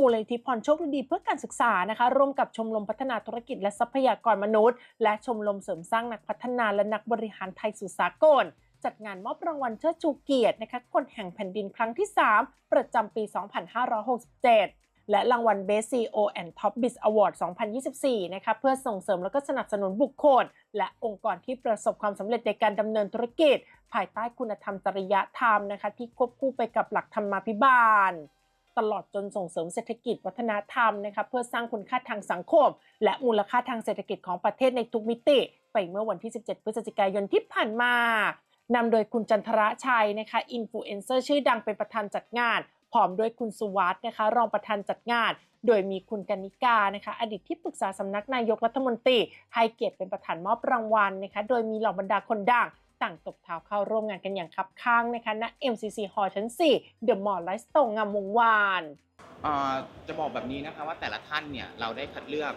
มูลนิธิพรโชคดีเพื่อการศึกษานะคะ ร่วมกับชมรมพัฒนาธุรกิจและทรัพยากรมนุษย์ และชมรมเสริมสร้างนักพัฒนาและนักบริหารไทยสู่สากล จัดงานมอบรางวัลเชิดชูเกียรตินะคะคนแห่งแผ่นดินครั้งที่ 3 ประจำปี 2567และรางวัล Best CEO and Top Biz Award 2024 นะคะเพื่อส่งเสริมและก็สนับสนุนบุคคล และองค์กรที่ประสบความสำเร็จในการดำเนินธุรกิจ ภายใต้คุณธรรมจริยธรรมนะคะที่ควบคู่ไปกับหลักธรรมาภิบาล ตลอดจนส่งเสริมเศรษฐกิจวัฒนธรรมนะคะเพื่อสร้างคุณค่าทางสังคม และมูลค่าทางเศรษฐกิจของประเทศในทุกมิติ ไปเมื่อวันที่ 17 พฤศจิกายนที่ผ่านมานำโดยคุณจันทระชัยนะคะอินฟลูเอนเซอร์ชื่อดังเป็นประธานจัดงานพร้อมด้วยคุณสุวัสด์นะคะรองประธานจัดงาน โดยมีคุณกนิกานะคะอดีตที่ปรึกษาสำนักนายกรัฐมนตรีให้เกียรติเป็นประธานมอบรางวัลนะคะโดยมีเหล่าบรรดาคนดัง ต่างตบเท้าเข้าร่วมงานกันอย่างคับข้างนะคะณ MCC Hall ชั้น 4 The Mall ไลฟ์สโตร์งามวงวานจะบอกแบบนี้นะคะว่าแต่ละท่านเนี่ยเราได้คัดเลือก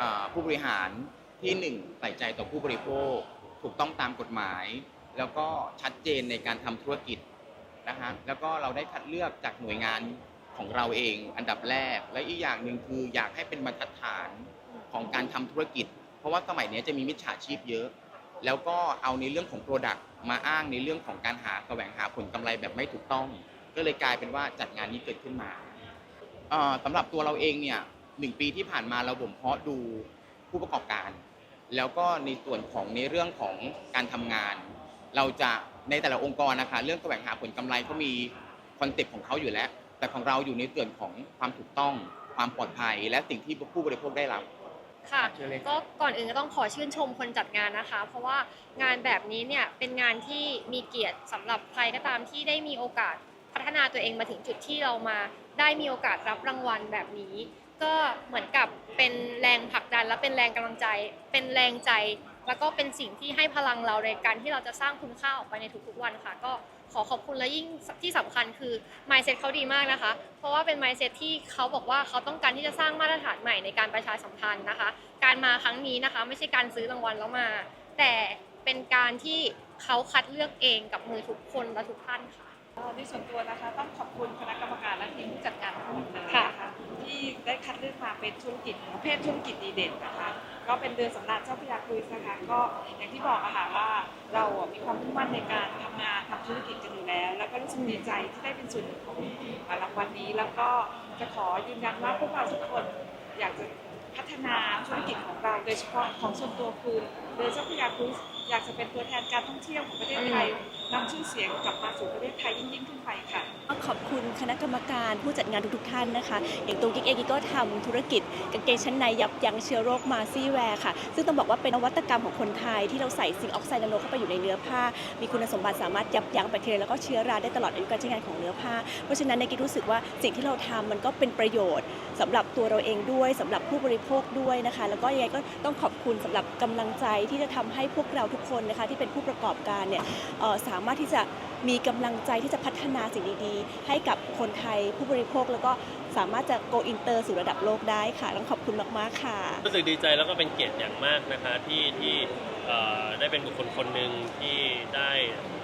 อผู้บริหารที่หนึ่งใส่ใจต่อผู้บริโภค ถูกต้องตามกฎหมาย แล้วก็ชัดเจนในการทำธุรกิจนะฮะแล้วก็เราได้คัดเลือกจากหน่วยงานของเราเองอันดับแรก และอีกอย่างหนึ่งคืออยากให้เป็นบรรทัดฐานของการทำธุรกิจ เพราะว่าสมัยนี้จะมีมิจฉาชีพเยอะ แล้วก็เอาในเรื่องของ Product มาอ้างในเรื่องของการหาแสวงหาผลกำไรแบบไม่ถูกต้อง ก็เลยกลายเป็นว่าจัดงานนี้เกิดขึ้นมาเอ่อสำหรับตัวเราเองเนี่ยหนึ่งปีที่ผ่านมาเราบ่มเพาะดูผู้ประกอบการ แล้วก็ในส่วนของในเรื่องของการทำงาน เราจะในแต่ละองค์กรนะคะ เรื่องแสวงหาผลกำไรเขามีคอนเซ็ปต์ของเขาอยู่แล้ว แต่ของเราอยู่ในส่วนของความถูกต้อง ความปลอดภัย และสิ่งที่ผู้บริโภคได้รับ ค่ะเชิญเลยก็ก่อนอื่นก็ต้องขอชื่นชมคนจัดงานนะคะ เพราะว่างานแบบนี้เนี่ยเป็นงานที่มีเกียรติสำหรับใครก็ตามที่ได้มีโอกาสพัฒนาตัวเองมาถึงจุดที่เรามา ได้มีโอกาสรับรางวัลแบบนี้ ก็เหมือนกับเป็นแรงผลักดันและเป็นแรงกำลังใจ เป็นแรงใจ แล้วก็เป็นสิ่งที่ให้พลังเราในการที่เราจะสร้างคุณค่าออกไปในทุกๆวันค่ะ ก็ ขอขอบคุณและยิ่งที่สำคัญคือ mindset เขาดีมากนะคะ เพราะว่าเป็น mindset ที่เขาบอกว่าเขาต้องการที่จะสร้างมาตรฐานใหม่ในการประชาสัมพันธ์นะคะ การมาครั้งนี้นะคะ ไม่ใช่การซื้อรางวัลแล้วมา แต่เป็นการที่เขาคัดเลือกเองกับมือทุกคนและทุกท่านค่ะ ในส่วนตัวนะคะต้องขอบคุณคณะกรรมการและทีมผู้จัดงานทั้งหมดเลยค่ะนะคะที่ได้คัดเลือกมาเป็นธุรกิจประเภทธุรกิจดีเด่นนะคะ ก็เป็นเดือนสำราญเจ้าพระยาครุยนะคะก็อย่างที่บอกอะค่ะว่าเราอะมีความมุ่งมั่นในการทำงานทำธุรกิจกันอยู่แล้ว แล้วก็รู้สึกดีใจที่ได้เป็นส่วนหนึ่งของรางวัลนี้ แล้วก็จะขอยืนยันว่าพวกเราทุกคนอยากจะพัฒนาธุรกิจของเราโดยเฉพาะของส่วนตัวคือเดือนเจ้าพระยาครุย อยากจะเป็นตัวแทนการท่องเที่ยวของประเทศไทยนำชื่อเสียงกลับมาสู่ประเทศไทยยิ่งยิ่งขึ้นไปค่ะก็ ขอบคุณคณะกรรมการผู้จัดงานทุกๆท่านนะคะ อย่างตัวกิ๊กเองก็ทำธุรกิจกางเกงชั้นในยับยั้งเชื้อโรคมาซี่แวร์ค่ะ ซึ่งต้องบอกว่าเป็นนวัตกรรมของคนไทยที่เราใส่ซิงออกไซด์นาโนเข้าไปอยู่ในเนื้อผ้า มีคุณสมบัติสามารถยับยั้งแบคทีเรียแล้วก็เชื้อราได้ตลอดอายุการใช้งานของเนื้อผ้า เพราะฉะนั้นในกิ๊กรู้สึกว่าสิ่งที่เราทำมันก็เป็นประโยชน์สำหรับตัวเราเองด้วยสำหรับผู้บริโภคด้วยนะคะ แล้วก็ยังไงก็ต้องขอบคุณสำหรับกำลังใจที่จะทำให้พวกเราทุกคนนะคะที่เป็นผู้ประกอบการเนี่ยสามารถที่จะ มีกำลังใจที่จะพัฒนาสิ่งดีๆ ให้กับคนไทยผู้บริโภค แล้วก็สามารถจะ go inter สู่ระดับโลกได้ค่ะ ต้องขอบคุณมากๆค่ะ รู้สึกดีใจแล้วก็เป็นเกียรติอย่างมากนะคะที่ที่ได้เป็นบุคคลคนหนึ่งที่ได้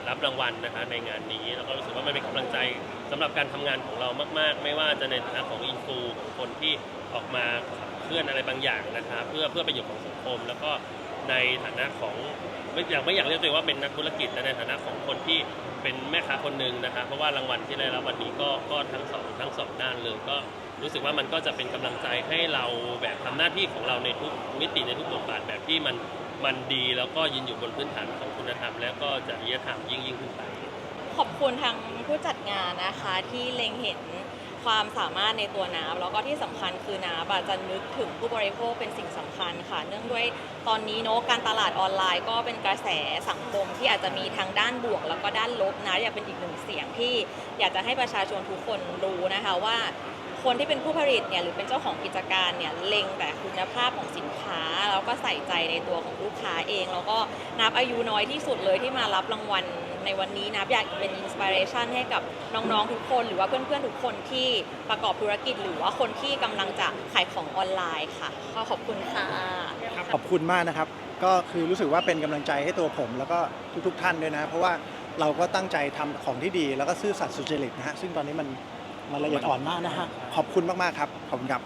รับรางวัลนะคะในงานนี้ แล้วก็รู้สึกว่ามันเป็นกำลังใจสำหรับการทำงานของเรามาก ๆ ไม่ว่าจะในฐานะของอินฟูของคนที่ออกมาขับเคลื่อนอะไรบางอย่างนะคะเพื่อเพื่อประโยชน์ของสังคม แล้วก็ ในฐานะของไม่อยากไม่อยากเรียกตัวเองว่าเป็นนักธุรกิจแต่ในฐานะของคนที่เป็นแม่ค้าคนหนึ่งนะคะเพราะว่ารางวัลที่ได้รับวันนี้ก็ก็ทั้งสองทั้งสองด้านเลยก็รู้สึกว่ามันก็จะเป็นกำลังใจให้เราแบบทำหน้าที่ของเราในทุกมิติในทุกบทบาทแบบที่มันมันดีแล้วก็ยืนอยู่บนพื้นฐานของคุณธรรม แล้วก็จริยธรรมยิ่งยิ่งขึ้นไป ขอบคุณทางผู้จัดงานนะคะที่เล็งเห็น ความสามารถในตัวน้ำแล้วก็ที่สำคัญคือน้ำจะนึกถึงผู้บริโภคเป็นสิ่งสำคัญค่ะ เนื่องด้วยตอนนี้เนอะการตลาดออนไลน์ ก็เป็นกระแสสังคมที่อาจจะมีทางด้านบวก แล้วก็ด้านลบนะอยากเป็นอีกหนึ่งเสียงที่อยากจะให้ประชาชนทุกคนรู้นะคะว่าคนที่เป็นผู้ผลิตเนี่ยหรือเป็นเจ้าของกิจการเนี่ยเล็งแต่คุณภาพของสินค้า แล้วก็ใส่ใจในตัวของลูกค้าเอง แล้วก็นับอายุน้อยที่สุดเลยที่มารับรางวัลในวันนี้นับอยากเป็นอินสปิเรชันให้กับ น้องๆทุกคน หรือว่าเพื่อนๆทุกคนที่ประกอบธุรกิจ หรือว่าคนที่กำลังจะขายของออนไลน์ค่ะก็ขอบคุณค่ะ ขอบคุณมากนะครับ ก็คือรู้สึกว่าเป็นกำลังใจให้ตัวผม แล้วก็ทุกๆท่านด้วยนะ เพราะว่าเราก็ตั้งใจทำของที่ดี แล้วก็ซื่อสัตย์สุจริตนะฮะซึ่งตอนนี้มันมันละเอียดอ่อนมากนะฮะขอบคุณมากๆครับขอบคุณครับ